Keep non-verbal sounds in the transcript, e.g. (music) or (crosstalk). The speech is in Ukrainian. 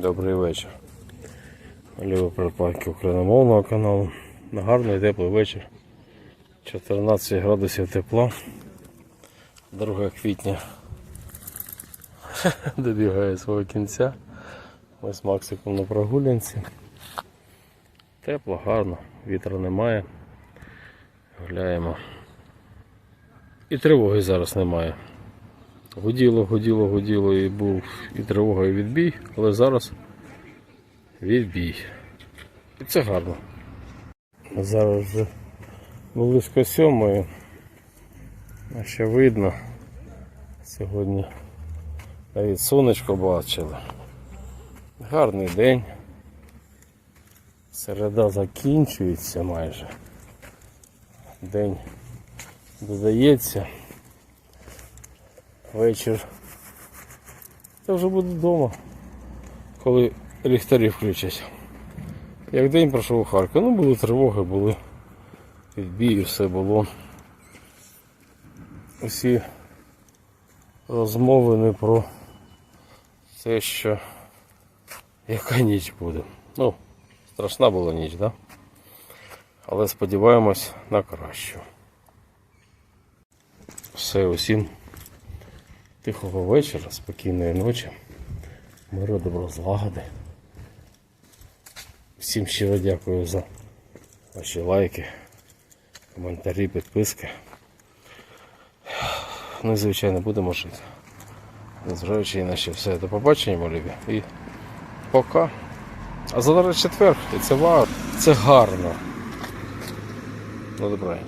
Добрий вечір. Ліво припадки україномовного каналу. Гарний теплий вечір. 14 градусів тепла. 2 квітня (laughs) добігає свого кінця. Ми з Максиком на прогулянці. Тепло, гарно, вітру немає. Гуляємо. І тривоги зараз немає. Гуділо, гуділо, гуділо і був і тривога, і відбій, але зараз відбій. І це гарно. Зараз вже близько сьомої. Ще видно. Сьогодні навіть сонечко бачили. Гарний день. Середа закінчується майже. День додається. Вечір. Це вже буде вдома, коли ліхтарі включать. Як день пройшов у Харкові, ну були тривоги, були відбії, все було. Усі розмови не про те, що яка ніч буде. Ну, страшна була ніч, так? Да? Але сподіваємось на кращу. Все усім тихого вечора, спокійної ночі, миру, добро, злагоди. Всім щиро дякую за ваші лайки, коментарі, підписки. Ну і звичайно будемо жити. Незважаючи на ще все. До побачення, мої. І пока. А зараз четвер, і це вар, це гарно. Ну добре.